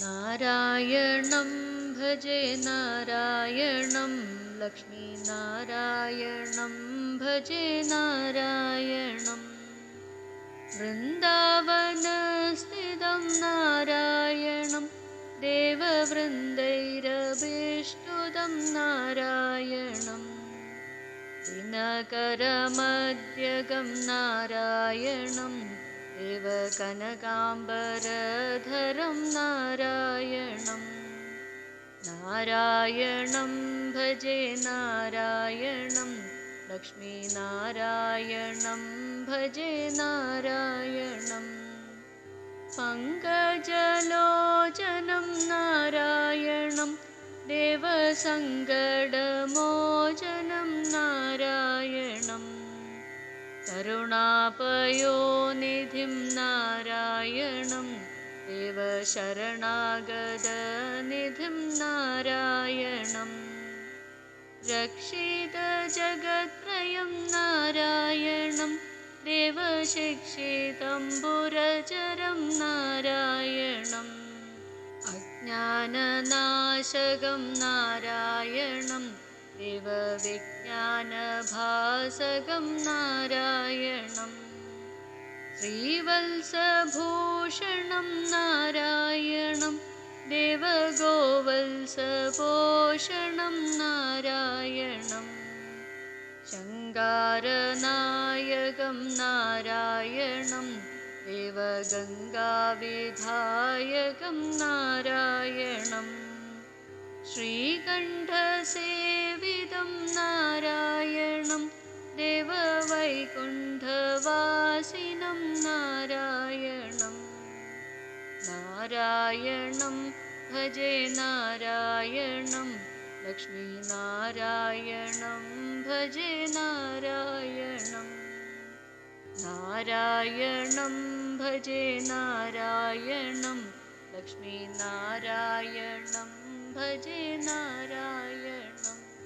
नारायणं भजे नारायणं लक्ष्मीनारायणं भजे नारायणम् वृन्दावनस्थितं नारायणं देववृन्दैरभीष्टुदं नारायणम् दिनकरमध्यगं नारायणं देवकनकाम्बरधरं नारायणम् नारायणं। भजे नारायणं लक्ष्मीनारायणं भजे नारायणम् पङ्कजलोचनं नारायणं देवसङ्गडमोचनं नारायणम् करुणापयोनिधिं नारायणं देवशरणागदनिधिं नारायणम् रक्षितजगत्त्रयं नारायणं देवशिक्षितम्बुरचरं नारायणम् अज्ञाननाशकं नारायणं देवविज्ञानभासकं नारायणम् श्रीवत्सभूषणं नारायणं देवगोवत्सपोषणं नारायणम् शृङ्गारनायकं नारायणं देवगङ्गाविधायकं नारायणम् श्रीकण्ठसेवितं नारायणं देववैकुण्ठवासिनं नारायणं भजे नारायणं लक्ष्मीनारायणं भजे नारायणम् नारायणं भजे नारायणं लक्ष्मीनारायणं भजे नारायणम्